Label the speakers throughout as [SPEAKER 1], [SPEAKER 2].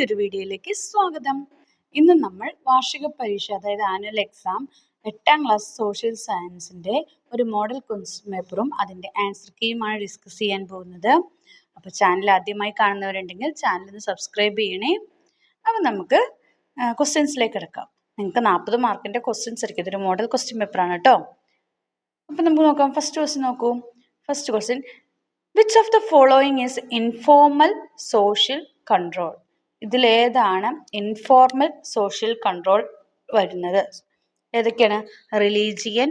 [SPEAKER 1] പുതിയൊരു വീഡിയോയിലേക്ക് സ്വാഗതം. ഇന്ന് നമ്മൾ വാർഷിക പരീക്ഷ അതായത് ആനുവൽ എക്സാം എട്ടാം ക്ലാസ് സോഷ്യൽ സയൻസിന്റെ ഒരു മോഡൽ ക്വസ്റ്റ്യൻ പേപ്പറും അതിന്റെ ആൻസർ കീയുമാണ് ഡിസ്കസ് ചെയ്യാൻ പോകുന്നത്. അപ്പോൾ ചാനൽ ആദ്യമായി കാണുന്നവരുണ്ടെങ്കിൽ ചാനൽ ഒന്ന് സബ്സ്ക്രൈബ് ചെയ്യണേ. അപ്പോൾ നമുക്ക് ക്വസ്റ്റ്യൻസിലേക്ക് കിടക്കാം. നിങ്ങൾക്ക് നാൽപ്പത് മാർക്കിന്റെ ക്വസ്റ്റ്യൻസ് ആയിരിക്കും. ഇതൊരു മോഡൽ ക്വസ്റ്റ്യൻ പേപ്പറാണ് കേട്ടോ അപ്പോൾ നമുക്ക് നോക്കാം. ഫസ്റ്റ് ക്വസ്റ്റ്യൻ നോക്കൂ. First question which of the following is informal social control ഇതിലേതാണ് ഇൻഫോർമൽ സോഷ്യൽ കൺട്രോൾ വരുന്നത്. ഏതൊക്കെയാണ്? റിലീജിയൻ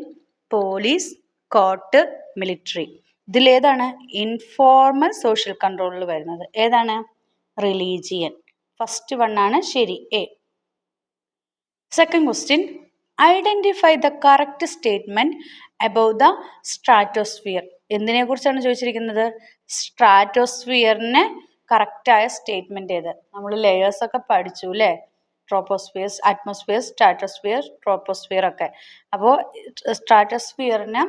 [SPEAKER 1] പോലീസ് കോർട്ട് മിലിറ്ററി ഇതിലേതാണ് ഇൻഫോർമൽ സോഷ്യൽ കൺട്രോളിൽ വരുന്നത്. ഏതാണ്? റിലീജിയൻ ഫസ്റ്റ് വൺ ആണ് ശരി A second question identify the correct statement about the stratosphere എന്തിനെ കുറിച്ചാണ് ചോദിച്ചിരിക്കുന്നത് സ്ട്രാറ്റോസ്ഫിയറിന് കറക്റ്റായ സ്റ്റേറ്റ്മെന്റ് ഏത്? നമ്മൾ ലെയേഴ്സ് ഒക്കെ പഠിച്ചു അല്ലേ ട്രോപ്പോസ്ഫിയർ അറ്റ്മോസ്ഫിയർ സ്ട്രാറ്റോസ്ഫിയർ ട്രോപ്പോസ്ഫിയർ ഒക്കെ. അപ്പോൾ സ്ട്രാറ്റോസ്ഫിയറിന്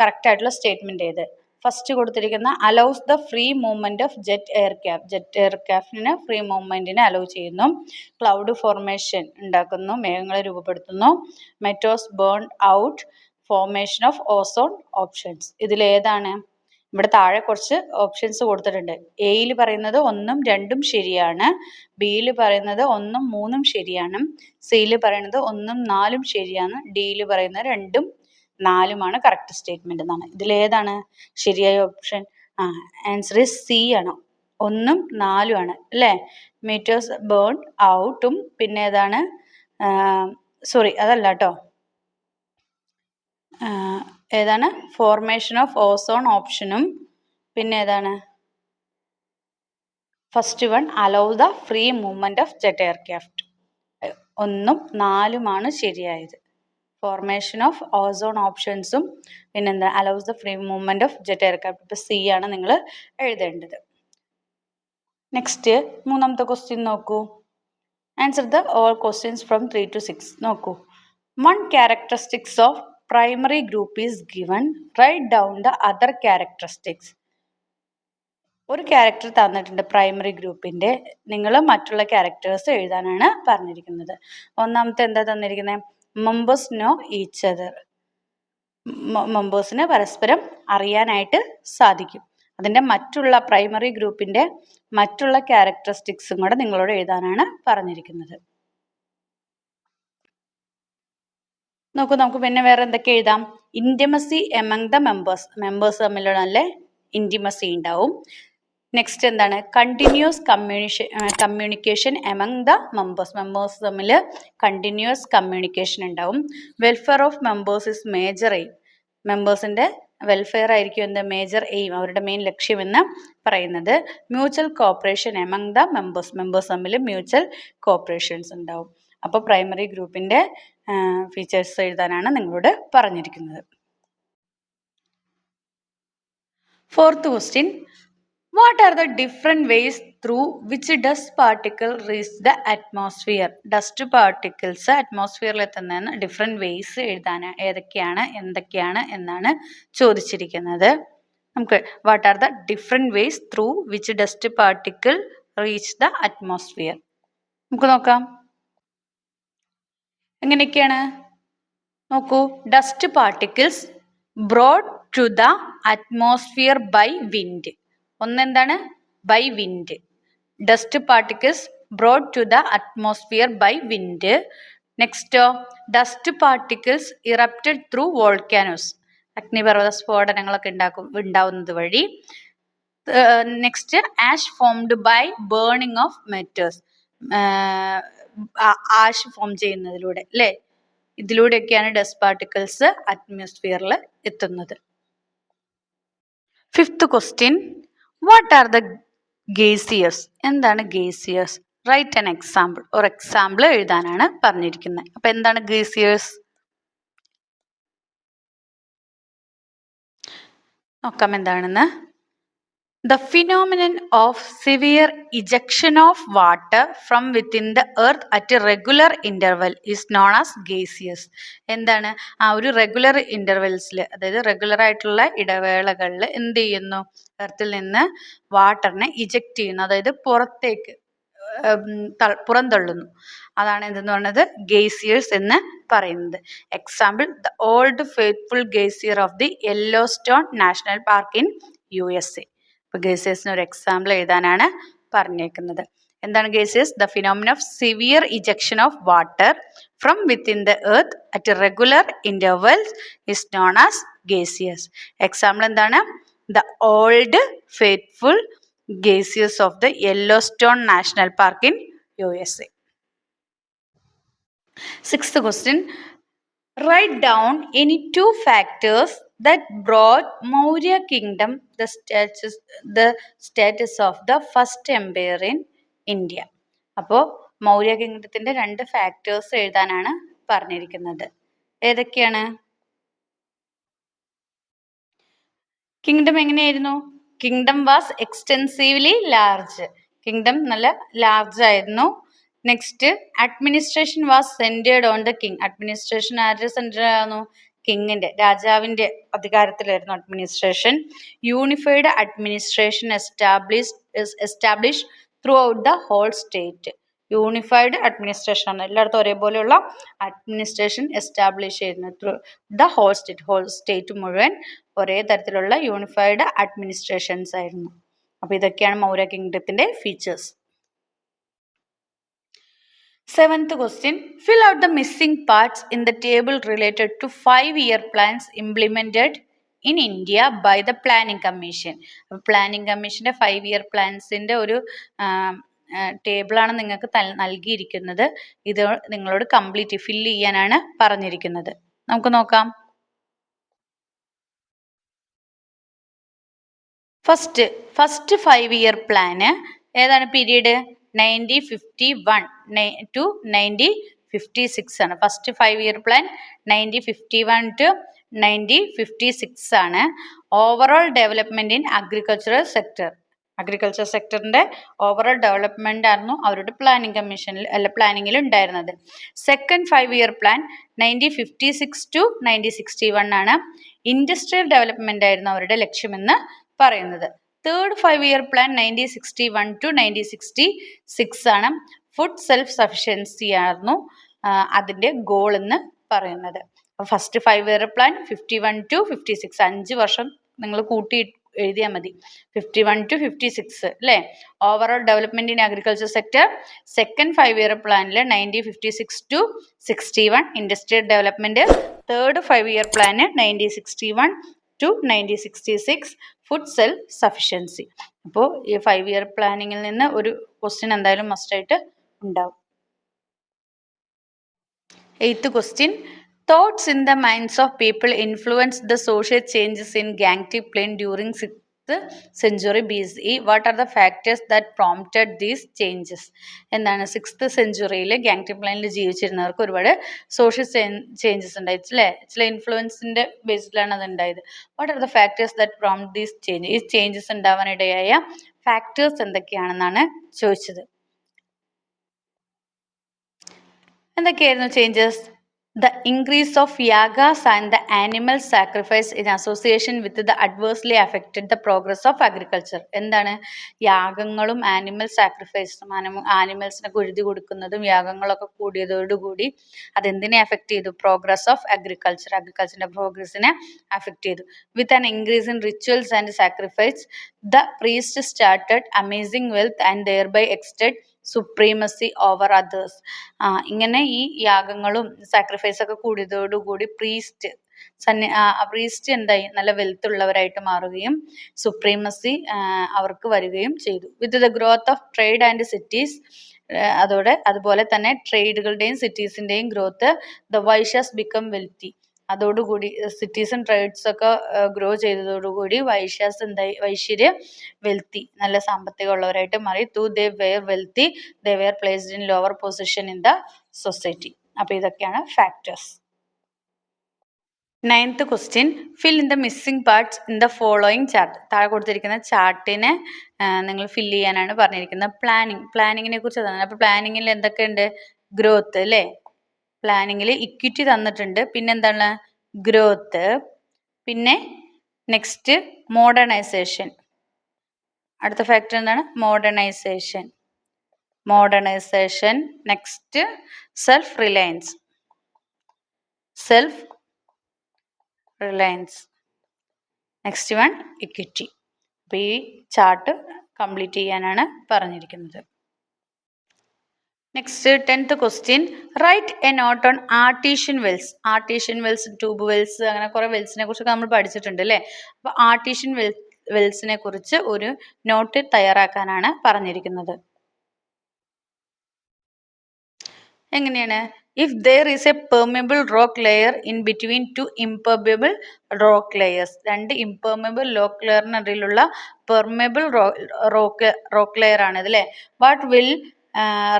[SPEAKER 1] കറക്റ്റായിട്ടുള്ള സ്റ്റേറ്റ്മെന്റ് ഏത്? ഫസ്റ്റ് കൊടുത്തിരിക്കുന്ന allows the free movement of jet aircraft jet air ക്യാഫിന് ഫ്രീ മൂവ്മെന്റിനെ അലൗ ചെയ്യുന്നു. ക്ലൗഡ് ഫോർമേഷൻ ഉണ്ടാക്കുന്നു മേഘങ്ങളെ രൂപപ്പെടുത്തുന്നു. Meteors burn out formation of ozone options ഇതിലേതാണ്? ഇവിടെ താഴെ കുറച്ച് ഓപ്ഷൻസ് കൊടുത്തിട്ടുണ്ട്. എയിൽ പറയുന്നത് ഒന്നും രണ്ടും ശരിയാണ്. ബിയിൽ പറയുന്നത് ഒന്നും മൂന്നും ശരിയാണ്. സിയിൽ പറയുന്നത് ഒന്നും നാലും ശരിയാണ്. ഡിയിൽ പറയുന്നത് രണ്ടും നാലുമാണ്. കറക്റ്റ് സ്റ്റേറ്റ്മെന്റ് എന്നാണ്. ഇതിലേതാണ് ശരിയായ ഓപ്ഷൻ ആ ആൻസർ സി ആണ്. ഒന്നും നാലുമാണ്. അല്ലേ? മീറ്റേഴ്സ് ബേൺ ഔട്ടും പിന്നെ ഏതാണ്? സോറി അതല്ല കേട്ടോ. ഏതാണ്? ഫോർമേഷൻ ഓഫ് ഓസോൺ ഓപ്ഷനും പിന്നെ ഏതാണ്? First one allow the free movement of jet aircraft ഒന്നും നാലുമാണ് ശരിയായത്. ഫോർമേഷൻ ഓഫ് ഓസോൺ ഓപ്ഷൻസും പിന്നെന്താ? Allows the free movement of jet aircraft ഇപ്പോൾ സി ആണ് നിങ്ങൾ എഴുതേണ്ടത്. നെക്സ്റ്റ് മൂന്നാമത്തെ ക്വസ്റ്റ്യൻ നോക്കൂ. Answer the all questions from three to six നോക്കൂ. One characteristics of primary group is given right down the other characteristics ഒരു ക്യാരക്ടർ തന്നിട്ടുണ്ട് primary ഗ്രൂപ്പിന്റെ നിങ്ങൾ മറ്റുള്ള ക്യാരക്ടേഴ്സ് എഴുതാനാണ് പറഞ്ഞിരിക്കുന്നത്. ഒന്നാമത്തെ എന്താ തന്നിരിക്കുന്നത് മെമ്പേഴ്സ് നോ ഈച്ച് അതർ മെമ്പേഴ്സിന് പരസ്പരം അറിയാനായിട്ട് സാധിക്കും. അതിന്റെ മറ്റുള്ള പ്രൈമറി ഗ്രൂപ്പിന്റെ മറ്റുള്ള ക്യാരക്ടറിസ്റ്റിക്സും കൂടെ നിങ്ങളോട് എഴുതാനാണ് പറഞ്ഞിരിക്കുന്നത്. നോക്കൂ നമുക്ക് പിന്നെ വേറെ എന്തൊക്കെ എഴുതാം? Intimacy among the members members തമ്മിലുള്ള നല്ല ഇന്റിമസി ഉണ്ടാവും. നെക്സ്റ്റ് എന്താണ്? Continuous communication communication among the members members തമ്മിൽ കണ്ടിന്യൂസ് കമ്മ്യൂണിക്കേഷൻ ഉണ്ടാവും. Welfare of members is major aim മെമ്പേഴ്സിന്റെ welfare ആയിരിക്കും എന്താ? മേജർ എയിം അവരുടെ മെയിൻ ലക്ഷ്യമെന്ന് പറയുന്നത്. Mutual cooperation among the members members തമ്മിൽ മ്യൂച്വൽ കോപ്പറേഷൻസ് ഉണ്ടാവും. അപ്പോൾ പ്രൈമറി ഗ്രൂപ്പിന്റെ ഫീച്ചേഴ്സ് എഴുതാനാണ് നിങ്ങളോട് പറഞ്ഞിരിക്കുന്നത്. Fourth question what are the different ways through which dust particle reach the atmosphere dust particles അറ്റ്മോസ്ഫിയറിൽ എത്തുന്നതെന്ന് ഡിഫറെന്റ് വേസ് എഴുതാൻ ഏതൊക്കെയാണ് എന്തൊക്കെയാണ് എന്നാണ് ചോദിച്ചിരിക്കുന്നത്. നമുക്ക് what are the different ways through which dust particle reach the atmosphere നമുക്ക് നോക്കാം. എങ്ങനെയൊക്കെയാണ്? നോക്കൂ dust particles brought to the atmosphere by wind ഒന്നെന്താണ്? By wind dust particles brought to the atmosphere by wind Nexto dust particles erupted through volcanoes അഗ്നിപർവത സ്ഫോടനങ്ങളൊക്കെ ഉണ്ടാക്കും ഉണ്ടാവുന്നത് വഴി. Next ash formed by burning of meteors ash form ചെയ്യുന്നതിലൂടെ അല്ലേ? ഇതിലൂടെയൊക്കെയാണ് dust particles അറ്റ്മോസ്ഫിയറിൽ എത്തുന്നത്. Fifth question what are the ഗേസിയസ് എന്താണ് ഗേസിയസ് റൈറ്റ് ആൻ എക്സാമ്പിൾ ഒരു എക്സാമ്പിൾ എഴുതാനാണ് പറഞ്ഞിരിക്കുന്നത്. അപ്പൊ എന്താണ് ഗേസിയേഴ്സ് നോക്കാം എന്താണെന്ന്. The phenomenon of severe ejection of water from within the earth at a regular interval is known as gaseous. എന്താണ്? ആ ഒരു റെഗുലർ ഇന്റർവെൽസിൽ അതായത് റെഗുലർ ആയിട്ടുള്ള ഇടവേളകളിൽ എന്ത് ചെയ്യുന്നു? എർത്തിൽ നിന്ന് വാട്ടറിനെ ഇജക്റ്റ് ചെയ്യുന്നു. അതായത് പുറത്തേക്ക് പുറന്തള്ളുന്നു. അതാണ് എന്തെന്ന് പറയുന്നത് ഗേസിയേഴ്സ് എന്ന് പറയുന്നത്. Example the Old Faithful geyser of the Yellowstone National Park in U S A ഇപ്പോൾ ഗേസേഴ്സിന് ഒരു എക്സാമ്പിൾ എഴുതാനാണ് പറഞ്ഞേക്കുന്നത്. എന്താണ് ഗേസിയസ് the phenomena of severe ejection of water from within the earth at regular intervals is known as ഗേസിയസ് example എന്താണ്? The Old Faithful ഗേസിയസ് of the Yellowstone National Park in U S A six question write down any to factors that brought Maurya kingdom the status the status of the first empire in India. അപ്പോൾ മൗര്യ കിങ്ഡത്തിന്റെ രണ്ട് factors എഴുതാനാണ് പറഞ്ഞിരിക്കുന്നത്. ഏതൊക്കെയാണ്? Kingdom എങ്ങനെയായിരുന്നു? Kingdom was extensively large kingdom നല്ല large ആയിരുന്നു. Next administration was centred on the king administration ആരുടെ centre ആയിരുന്നു? കിങ്ങിന്റെ രാജാവിന്റെ അധികാരത്തിലായിരുന്നു administration unified administration establish establish throughout the whole state unified administration ആണ്. എല്ലായിടത്തും ഒരേപോലെയുള്ള അഡ്മിനിസ്ട്രേഷൻ എസ്റ്റാബ്ലിഷ് ചെയ്യുന്നത്. Through the whole state whole state മുഴുവൻ ഒരേ തരത്തിലുള്ള യൂണിഫൈഡ് അഡ്മിനിസ്ട്രേഷൻസ് ആയിരുന്നു. അപ്പോൾ ഇതൊക്കെയാണ് Maurya കിങ്ഡത്തിന്റെ features Seventh question Fill out the missing parts in the table related to five year plans implemented in India by the Planning Commission. Planning കമ്മീഷന്റെ five year പ്ലാൻസിന്റെ ഒരു ടേബിളാണ് നിങ്ങൾക്ക് നൽകിയിരിക്കുന്നത് ഇത് നിങ്ങളോട് കംപ്ലീറ്റ് ഫില്ല് ചെയ്യാനാണ് പറഞ്ഞിരിക്കുന്നത് നമുക്ക് നോക്കാം first first five year plan ഏതാണ് period ninety fifty one to ninety fifty six ആണ്. First five year plan ninety fifty one to ninety fifty six ആണ്. Overall development in agricultural sector agriculture സെക്ടറിന്റെ overall development ആയിരുന്നു അവരുടെ planning കമ്മീഷനിൽ അല്ല പ്ലാനിങ്ങിൽ ഉണ്ടായിരുന്നത്. Second five year plan ninety fifty six to ninety sixty one ആണ്. Industrial development ആയിരുന്നു അവരുടെ ലക്ഷ്യമെന്ന് പറയുന്നത്. Third five year plan nineteen sixty one to nineteen sixty six ആണ് ഫുഡ് സെൽഫ് സഫിഷ്യൻസി ആയിരുന്നു അതിന്റെ ഗോൾ എന്ന് പറയുന്നത്. First five year plan fifty one to fifty six അഞ്ച് വർഷം നിങ്ങൾ കൂട്ടി എഴുതിയാൽ മതി. Fifty one to fifty six അല്ലേ? Overall development in agriculture sector second five year പ്ലാനിൽ nineteen fifty six to sixty one industrial development third five year plan nineteen sixty one to nineteen sixty six food self sufficiency അപ്പോൾ ഈ five year പ്ലാനിങ്ങിൽ നിന്ന് ഒരു question എന്തായാലും മസ്റ്റായിട്ട് ഉണ്ടാവും. Eighth question thoughts in the minds of people influence the social changes in Gangetic plain during century B C what are the factors that prompted these changes എന്താണ് sixth സെഞ്ചുറിയിൽ Gangetic പ്ലെയിനിൽ ജീവിച്ചിരുന്നവർക്ക് ഒരുപാട് social changes ഉണ്ടായി അല്ലേ? ചില ഇൻഫ്ലുവൻസിന്റെ ബേസിലാണ് അത് ഉണ്ടായത്. What are the factors that prompt these change ഈ ചേഞ്ചസ് ഉണ്ടാവാനിടയായ ഫാക്ടേഴ്സ് എന്തൊക്കെയാണെന്നാണ് ചോദിച്ചത്. എന്തൊക്കെയായിരുന്നു changes the increase of yagas and the animal sacrifice in association with the adversely affected the progress of agriculture. എന്താണ് യാഗങ്ങളും ആനിമൽ സാക്രിഫൈസും ആനിമൽസിനെ കൊഴുതി കൊടുക്കുന്നതും യാഗങ്ങളൊക്കെ കൂടിയതോടുകൂടി അതെന്തിനെ അഫക്റ്റ് ചെയ്തു? പ്രോഗ്രസ് ഓഫ് അഗ്രികൾച്ചർ അഗ്രികൾച്ചറിന്റെ പ്രോഗ്രസിനെ അഫക്റ്റ് ചെയ്തു. With an increase in rituals and sacrifice the priest started amassing wealth and thereby exerted supremacy over others ഇങ്ങനെ ഈ യാഗങ്ങളും സാക്രിഫൈസ് ഒക്കെ കൂടിയതോടുകൂടി പ്രീസ്റ്റ് സന്യ പ്രീസ്റ്റ് എന്തായി? നല്ല വെൽത്ത് ഉള്ളവരായിട്ട് മാറുകയും സുപ്രീമസി അവർക്ക് വരികയും ചെയ്തു. With the growth of trade and cities അതോടെ അതുപോലെ തന്നെ ട്രേഡുകളുടെയും സിറ്റീസിന്റെയും growth the Vaishyas become wealthy അതോടുകൂടി സിറ്റീസ് ആൻഡ് ട്രേഡ്സ് ഒക്കെ ഗ്രോ ചെയ്തതോടുകൂടി വൈശ്യാസ് എന്തായി വൈശ്യര് വെൽത്തി നല്ല സാമ്പത്തികമുള്ളവരായിട്ട് മാറി. Though they were wealthy they were placed in lower position in the society അപ്പോൾ ഇതൊക്കെയാണ് factors ninth question fill in the missing parts in the following chart താഴെ കൊടുത്തിരിക്കുന്ന ചാർട്ടിനെ നിങ്ങൾ ഫില്ല് ചെയ്യാനാണ് പറഞ്ഞിരിക്കുന്നത്. പ്ലാനിങ് പ്ലാനിങ്ങിനെ കുറിച്ച് അതാണ്. അപ്പോൾ പ്ലാനിങ്ങിൽ എന്തൊക്കെയുണ്ട്? ഗ്രോത്ത് അല്ലേ? പ്ലാനിങ്ങിൽ ഇക്വിറ്റി തന്നിട്ടുണ്ട്. പിന്നെ എന്താണ് ഗ്രോത്ത് പിന്നെ നെക്സ്റ്റ് മോഡേണൈസേഷൻ അടുത്ത ഫാക്ടർ എന്താണ്? Modernisation modernisation next self reliance self reliance next one equity അപ്പോൾ ഈ ചാർട്ട് കംപ്ലീറ്റ് ചെയ്യാനാണ് പറഞ്ഞിരിക്കുന്നത്. Next tenth question write a note on artesian wells artesian wells tube wells അങ്ങനെ കുറേ വെൽസിനെ കുറിച്ചൊക്കെ നമ്മൾ പഠിച്ചിട്ടുണ്ട് അല്ലേ? അപ്പോൾ ആർട്ടീഷ്യൻ വെൽ വെൽസിനെ കുറിച്ച് ഒരു നോട്ട് തയ്യാറാക്കാനാണ് പറഞ്ഞിരിക്കുന്നത്. എങ്ങനെയാണ്? If there is a permeable rock layer in between two impermeable rock layers രണ്ട് ഇംപെർമിബിൾ റോക്ക് ലെയറിനിടയിലുള്ള പെർമിബിൾ റോക്ക് റോക്ക് ലെയർ ആണ് ഇത് അല്ലേ? Water will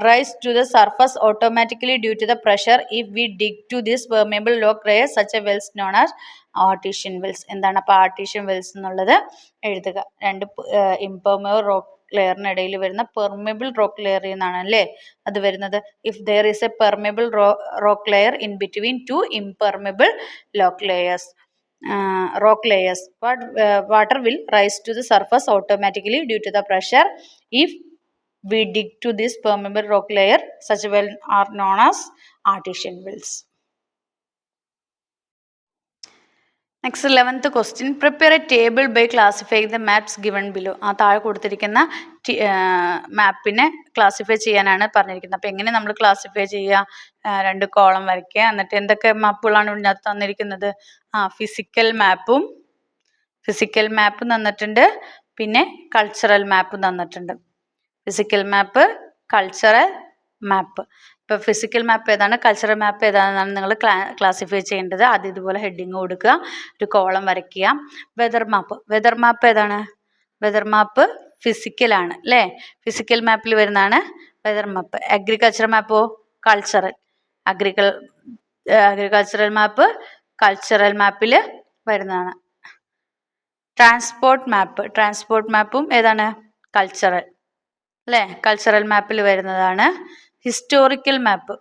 [SPEAKER 1] rise to the surface automatically due to the pressure if we dig to this permeable rock layer such a wells known as artesian wells എന്താണ് അപ്പോൾ artesian Wells എന്നുള്ളത്? എഴുതുക. രണ്ട് impermeable rock ലെയറിനിടയിൽ വരുന്ന permeable rock ലെയറിൽ നിന്നാണ് അല്ലേ? അത് വരുന്നത്. If there is a permeable rock layer in between two impermeable lock layers rock layers water will rise to the surface automatically due to the pressure the pressure if we dig to this permeable rock layer such well are known as artesian wells. Next eleventh question prepare a table by classify the maps given below ആ താഴെ കൊടുത്തിരിക്കുന്ന മാപ്പിനെ classify ചെയ്യാനാണ് പറഞ്ഞിരിക്കുന്നത്. അപ്പം എങ്ങനെ നമ്മൾ classify ചെയ്യുക? രണ്ട് കോളം വരയ്ക്കുക. എന്നിട്ട് എന്തൊക്കെ മാപ്പുകളാണ് ഇതിനകത്ത് തന്നിരിക്കുന്നത്? ആ ഫിസിക്കൽ മാപ്പും ഫിസിക്കൽ മാപ്പ് തന്നിട്ടുണ്ട്. പിന്നെ കൾച്ചറൽ മാപ്പ് തന്നിട്ടുണ്ട്. ഫിസിക്കൽ മാപ്പ് കൾച്ചറൽ മാപ്പ് ഇപ്പോൾ ഫിസിക്കൽ മാപ്പ് ഏതാണ്? കൾച്ചറൽ മാപ്പ് ഏതാണെന്നാണ് നിങ്ങൾ ക്ലാസിഫൈ ചെയ്യേണ്ടത്. ആദ്യം ഇതുപോലെ ഹെഡിങ് കൊടുക്കുക. ഒരു കോളം വരയ്ക്കുക. വെതർ മാപ്പ് വെതർ മാപ്പ് ഏതാണ്? വെതർ മാപ്പ് ഫിസിക്കൽ ആണ്. അല്ലേ? ഫിസിക്കൽ മാപ്പിൽ വരുന്നതാണ് weather map agriculture മാപ്പോ cultural agricul agricultural map cultural മാപ്പിൽ വരുന്നതാണ്. ട്രാൻസ്പോർട്ട് മാപ്പ് ട്രാൻസ്പോർട്ട് മാപ്പും ഏതാണ്? കൾച്ചറൽ അല്ലേ? കൾച്ചറൽ മാപ്പിൽ വരുന്നതാണ്. ഹിസ്റ്റോറിക്കൽ മാപ്പ്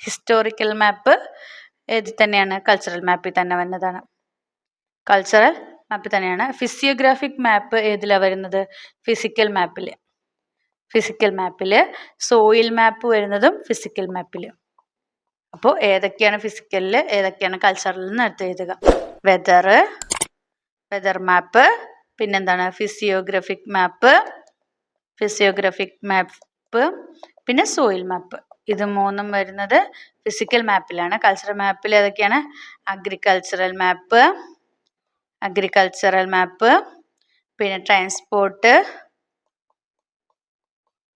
[SPEAKER 1] ഹിസ്റ്റോറിക്കൽ മാപ്പ് ഇതിൽ തന്നെയാണ്? കൾച്ചറൽ മാപ്പിൽ തന്നെ വരുന്നതാണ് കൾച്ചറൽ മാപ്പിൽ തന്നെയാണ്. ഫിസിയോഗ്രാഫിക് മാപ്പ് ഏതിലാണ് വരുന്നത്? ഫിസിക്കൽ മാപ്പിൽ ഫിസിക്കൽ മാപ്പിൽ സോയിൽ മാപ്പ് വരുന്നതും ഫിസിക്കൽ മാപ്പിൽ അപ്പോൾ ഏതൊക്കെയാണ് ഫിസിക്കലിൽ ഏതൊക്കെയാണ് കൾച്ചറലിൽ എന്ന് എടുത്ത് എഴുതുക. വെതർ വെതർ മാപ്പ് പിന്നെന്താണ്? ഫിസിയോഗ്രഫിക് മാപ്പ് ഫിസിയോഗ്രഫിക് മാപ്പ് പിന്നെ സോയിൽ മാപ്പ് ഇത് മൂന്നും വരുന്നത് ഫിസിക്കൽ മാപ്പിലാണ് കൾച്ചറൽ മാപ്പിൽ ഏതൊക്കെയാണ്? അഗ്രികൾച്ചറൽ മാപ്പ് അഗ്രികൾച്ചറൽ മാപ്പ് പിന്നെ ട്രാൻസ്പോർട്ട്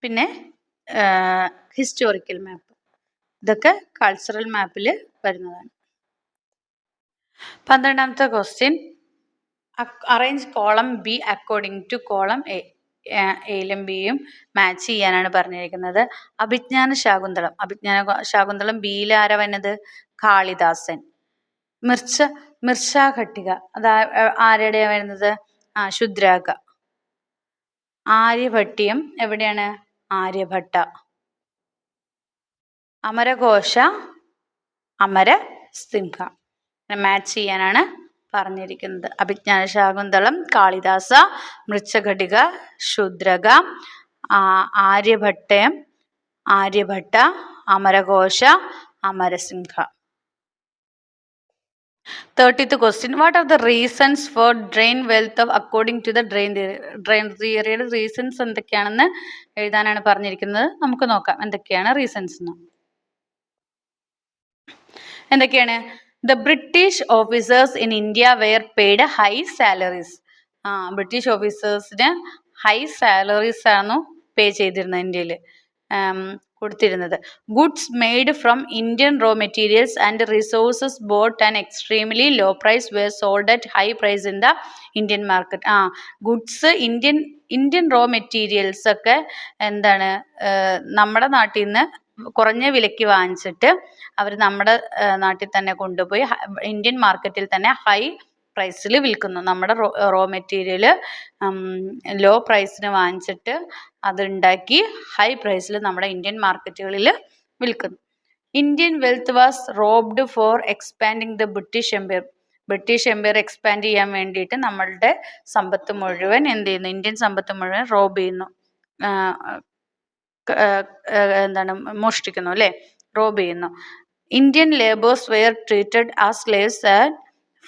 [SPEAKER 1] പിന്നെ ഹിസ്റ്റോറിക്കൽ മാപ്പ് ഇതൊക്കെ കൾച്ചറൽ മാപ്പിൽ വരുന്നതാണ്. പന്ത്രണ്ടാമത്തെ question arrange column B according to column A എയിലും ബിയും മാച്ച് ചെയ്യാനാണ് പറഞ്ഞിരിക്കുന്നത്. അഭിജ്ഞാന ശാകുന്തളം. അഭിജ്ഞാന ശാകുന്തളം ബിയിൽ ആരാ വന്നത്? കാളിദാസൻ. മിർച്ച മിർഷാഘട്ടിക അത് ആരുടെയാണ് ആരുടെയാ വരുന്നത്? ആ ശുദ്രാക ആര്യഭട്ടിയം എവിടെയാണ്? ആര്യഭട്ട. അമരഘോഷ അമര സിംഹ മാച്ച് ചെയ്യാനാണ് പറഞ്ഞിരിക്കുന്നത്. Abhijnana Shakuntalam Kalidasa Mrichchhakatika Shudraka Aryabhatiyam Aryabhata Amarakosha Amarasimha. Thirteenth question what are the reasons for drain wealth of according to the drain drain തിയറിയുടെ reasons എന്തൊക്കെയാണെന്ന് എഴുതാനാണ് പറഞ്ഞിരിക്കുന്നത്. നമുക്ക് നോക്കാം. എന്തൊക്കെയാണ് റീസൺസ് എന്ന്. എന്തൊക്കെയാണ്? The British officers in India were paid high salaries ആ British ഓഫീസേഴ്സിന് ഹൈ സാലറീസ് ആണ് പേ ചെയ്തിരുന്നത് ഇന്ത്യയിൽ കൊടുത്തിരുന്നത്. Goods made from Indian raw materials and resources bought and extremely low price were sold at high price in the Indian market as goods Indian Indian raw materials ഒക്കെ എന്താണ് നമ്മുടെ നാട്ടിൽ നിന്ന് കുറഞ്ഞ വിലയ്ക്ക് വാങ്ങിച്ചിട്ട് അവർ നമ്മുടെ നാട്ടിൽ തന്നെ കൊണ്ടുപോയി ഇന്ത്യൻ മാർക്കറ്റിൽ തന്നെ ഹൈ പ്രൈസിൽ വിൽക്കുന്നു. നമ്മുടെ റോ മെറ്റീരിയൽ ലോ പ്രൈസിന് വാങ്ങിച്ചിട്ട് അതുണ്ടാക്കി ഹൈ പ്രൈസിൽ നമ്മുടെ ഇന്ത്യൻ മാർക്കറ്റുകളിൽ വിൽക്കുന്നു. Indian wealth was robbed for expanding the British empire British empire expand ചെയ്യാൻ വേണ്ടിയിട്ട് നമ്മളുടെ സമ്പത്ത് മുഴുവൻ എന്ത് ചെയ്യുന്നു? ഇന്ത്യൻ സമ്പത്ത് മുഴുവൻ റോബ് ചെയ്യുന്നു. എന്താണ് മോഷ്ടിക്കുന്നു അല്ലേ? റോബ് ചെയ്യുന്നു. Indian labours were treated as slaves and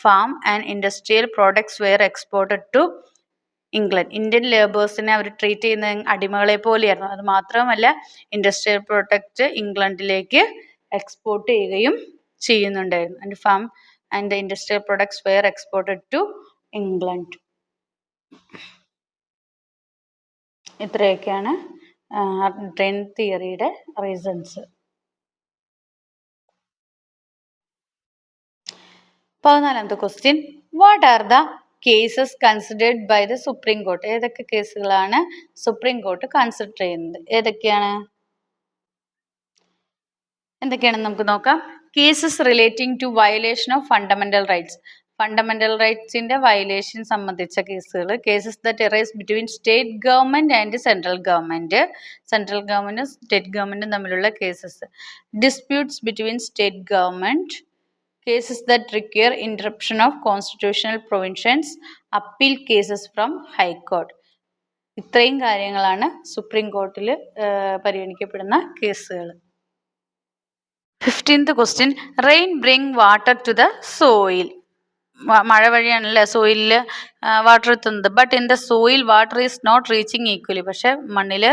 [SPEAKER 1] farm and industrial products were exported to England Indian ലേബേഴ്സിനെ അവർ ട്രീറ്റ് ചെയ്യുന്ന അടിമകളെ പോലെയായിരുന്നു. അത് മാത്രമല്ല ഇൻഡസ്ട്രിയൽ പ്രൊഡക്റ്റ് ഇംഗ്ലണ്ടിലേക്ക് എക്സ്പോർട്ട് ചെയ്യുകയും ചെയ്യുന്നുണ്ടായിരുന്നു. And farm and industrial products were exported to England ഇത്രയൊക്കെയാണ് ട്രെയിൻ തിയറിയുടെ റീസൺസ്. പതിനാലാമത്തെ question. What are the cases considered by the supreme court ഏതൊക്കെ കേസുകളാണ് സുപ്രീം കോർട്ട് കൺസിഡർ ചെയ്യുന്നത്? ഏതൊക്കെയാണ്? എന്തൊക്കെയാണെന്ന് നമുക്ക് നോക്കാം. Cases relating to violation of fundamental rights fundamental റൈറ്റ്സിന്റെ violation സംബന്ധിച്ച കേസുകൾ cases that arise between state government and central government central ഗവൺമെന്റും സ്റ്റേറ്റ് ഗവൺമെന്റും തമ്മിലുള്ള cases disputes between state government cases that require interpretation of constitutional provisions appeal cases from high court ഇത്രയും കാര്യങ്ങളാണ് supreme കോർട്ടിൽ പരിഗണിക്കപ്പെടുന്ന കേസുകൾ fifteenth question rain bring water to the soil മഴ വഴിയാണല്ലേ സോയിലിൽ വാട്ടർ എത്തുന്നത് but in the soil water is not reaching equally പക്ഷെ മണ്ണിൽ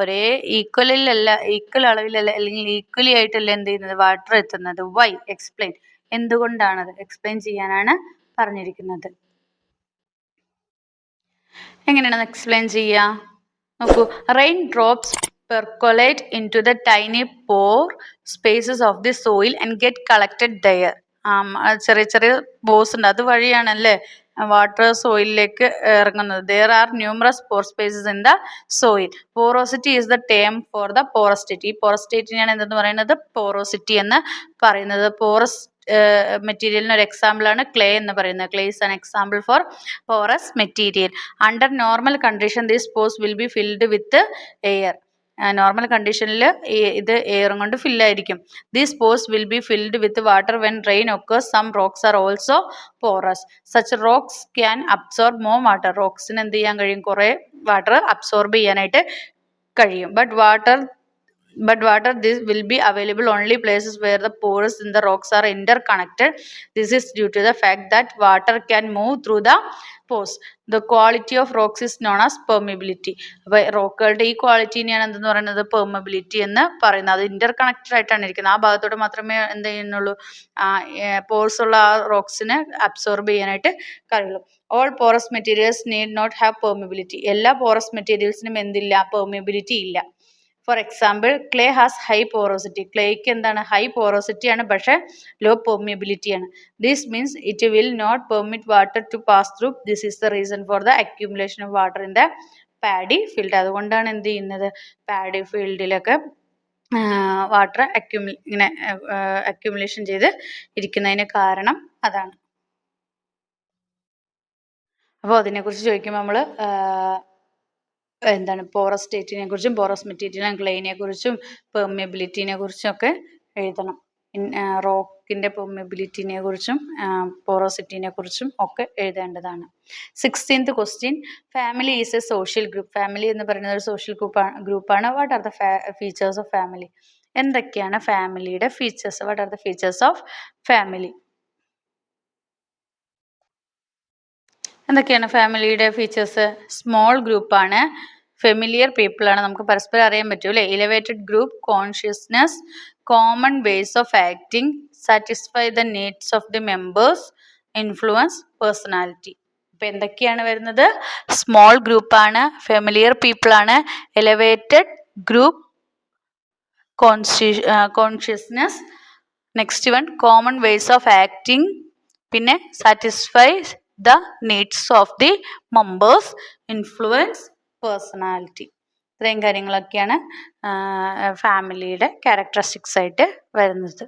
[SPEAKER 1] ഒരേ ഈക്വലിലല്ല ഈക്വൽ അളവിലല്ല അല്ലെങ്കിൽ ഈക്വലി ആയിട്ടല്ല എന്ത് ചെയ്യുന്നത്? വാട്ടർ എത്തുന്നത്. Y explain എന്തുകൊണ്ടാണത്? എക്സ്പ്ലെയിൻ ചെയ്യാനാണ് പറഞ്ഞിരിക്കുന്നത്. എങ്ങനെയാണ് എക്സ്പ്ലെയിൻ ചെയ്യുക നോക്കൂ. Rain drops percolate into the tiny pore spaces of the soil and get collected there ചെറിയ ചെറിയ ബോസ് ഉണ്ട്. അതുവഴിയാണല്ലേ വാട്ടർ സോയിലിലേക്ക് ഇറങ്ങുന്നത്. There are numerous pore spaces in the soil porosity is the term for the porous state ഈ പോറസ്റ്റേറ്റിനെയാണ് എന്തെന്ന് പറയുന്നത്? പോറോസിറ്റി എന്ന് പറയുന്നത്. പോറസ് മെറ്റീരിയലിന് ഒരു എക്സാമ്പിളാണ് ക്ലേ എന്ന് പറയുന്നത്. Clay is an example for porous material under normal condition these pores will be filled with air normal കണ്ടീഷനിൽ ഇത് എയറും കൊണ്ട് ഫില്ലായിരിക്കും these pores will be filled with water when rain occurs some rocks are also porous such rocks can absorb more water റോക്സിന് എന്ത് ചെയ്യാൻ കഴിയും? കുറേ water absorb ചെയ്യാനായിട്ട് കഴിയും. But water but water this will be available only places where the pores in the rocks are interconnected. This is due to the fact that water can move through the pores. The quality of rocks is known as permeability. അപ്പോൾ റോക്കുകളുടെ ഈ ക്വാളിറ്റീനെയാണ് എന്തെന്ന് പറയുന്നത്? Permeability എന്ന് പറയുന്നത്. അത് interconnected ആയിട്ടാണ് ഇരിക്കുന്നത്. ആ ഭാഗത്തോട് മാത്രമേ എന്ത് ചെയ്യുന്നുള്ളൂ? പോർസ് ഉള്ള ആ റോക്സിനെ അബ്സോർബ് ചെയ്യാനായിട്ട് കഴിയുള്ളൂ. All porous materials need not have permeability എല്ലാ പോറസ് മെറ്റീരിയൽസിനും എന്തില്ല? പെർമിബിലിറ്റി ഇല്ല. For example clay has high porosity ക്ലേക്ക് എന്താണ്? ഹൈ പോറോസിറ്റി ആണ് പക്ഷേ ലോ പെർമിയബിലിറ്റി ആണ്. This means it will not permit water to pass through this is the reason for the accumulation of water in the paddy field അതുകൊണ്ടാണ് എന്ത് ചെയ്യുന്നത്? Paddy ഫീൽഡിലൊക്കെ water അക്യൂമു ഇങ്ങനെ accumulation ചെയ്ത് ഇരിക്കുന്നതിന് കാരണം അതാണ്. അപ്പോൾ അതിനെക്കുറിച്ച് ചോദിക്കുമ്പോൾ നമ്മൾ എന്താണ് പോറസ് സ്റ്റേറ്റിനെ കുറിച്ചും പോറസ് മെറ്റീരിയൽ ക്ലെയിനെ കുറിച്ചും പെർമിയബിലിറ്റിനെ കുറിച്ചും ഒക്കെ എഴുതണം. റോക്കിന്റെ പെർമിയബിലിറ്റിനെ കുറിച്ചും പോറോസിറ്റിനെ കുറിച്ചും ഒക്കെ എഴുതേണ്ടതാണ്. Sixteenth question family is a social group family എന്ന് പറയുന്ന ഒരു സോഷ്യൽ ഗ്രൂപ്പാണ് ഗ്രൂപ്പാണ് what are the features of family എന്തൊക്കെയാണ് ഫാമിലിയുടെ features what are the features of family എന്തൊക്കെയാണ് ഫാമിലിയുടെ ഫീച്ചേഴ്സ് സ്മോൾ ഗ്രൂപ്പാണ് ഫെമിലിയർ പീപ്പിളാണ് നമുക്ക് പരസ്പരം അറിയാൻ പറ്റും അല്ലേ? Elevated group consciousness common ways of acting satisfy the needs of the members influence personality അപ്പം എന്തൊക്കെയാണ് വരുന്നത്? സ്മോൾ ഗ്രൂപ്പാണ് familiar പീപ്പിളാണ് elevated group conscious consciousness next one common ways of acting പിന്നെ satisfy the needs of the members influence personality ഇത്രയും കാര്യങ്ങളൊക്കെയാണ് ഫാമിലിയുടെ characteristics ആയിട്ട് വരുന്നത്.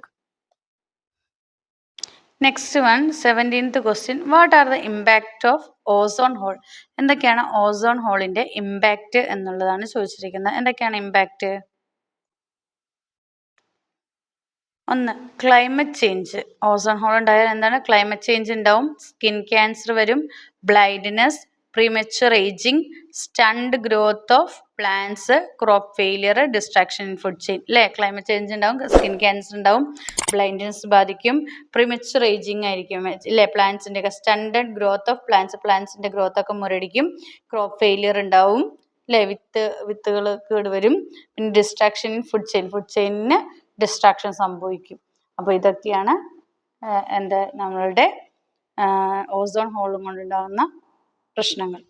[SPEAKER 1] Next one seventeenth question what are the impact of ozone hole എന്തൊക്കെയാണ് ozone ഹോളിന്റെ impact എന്നുള്ളതാണ് ചോദിച്ചിരിക്കുന്നത്. എന്തൊക്കെയാണ് ഇമ്പാക്റ്റ് ഒന്ന് ക്ലൈമറ്റ് ചേഞ്ച് ഓസോൺ ഹോൾ ഉണ്ടായാൽ എന്താണ്? ക്ലൈമറ്റ് ചേഞ്ച് ഉണ്ടാവും. സ്കിൻ ക്യാൻസർ വരും. Blindness premature ageing stunt growth of plants crop failure destruction in food chain അല്ലേ ക്ലൈമറ്റ് ചേഞ്ച് ഉണ്ടാവും സ്കിൻ ക്യാൻസർ ഉണ്ടാവും ബ്ലൈൻഡ്നെസ് ബാധിക്കും പ്രിമച്ചുർ ഏജിങ് ആയിരിക്കും. അല്ലേ പ്ലാന്റ്സിന്റെ ഒക്കെ സ്റ്റണ്ടഡ് ഗ്രോത്ത് ഓഫ് പ്ലാന്റ്സ് പ്ലാന്റ്സിന്റെ ഗ്രോത്ത് ഒക്കെ മുരടിക്കും ക്രോപ്പ് ഫെയിലിയർ ഉണ്ടാവും അല്ലേ വിത്ത് വിത്തുകൾ കേടുവരും പിന്നെ destruction in food chain food ചെയിനിന് distraction സംഭവിക്കും. അപ്പോൾ ഇതൊക്കെയാണ് എന്താ നമ്മളുടെ ഓസോൺ ഹോളും കൊണ്ടുണ്ടാകുന്ന പ്രശ്നങ്ങൾ.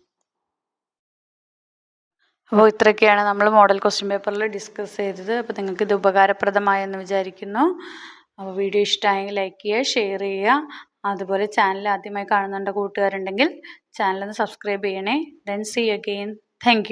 [SPEAKER 1] അപ്പോൾ ഇത്രയൊക്കെയാണ് നമ്മൾ മോഡൽ ക്വസ്റ്റ്യൻ പേപ്പറിൽ ഡിസ്കസ് ചെയ്തത്. അപ്പോൾ നിങ്ങൾക്ക് ഇത് ഉപകാരപ്രദമായെന്ന് വിചാരിക്കുന്നു. അപ്പോൾ വീഡിയോ ഇഷ്ടമായെങ്കിൽ ലൈക്ക് ചെയ്യുക ഷെയർ ചെയ്യുക. അതുപോലെ ചാനൽ ആദ്യമായി കാണുന്നുണ്ട് കൂട്ടുകാരുണ്ടെങ്കിൽ ചാനൽ ഒന്ന് സബ്സ്ക്രൈബ് ചെയ്യണേ. Then C again thank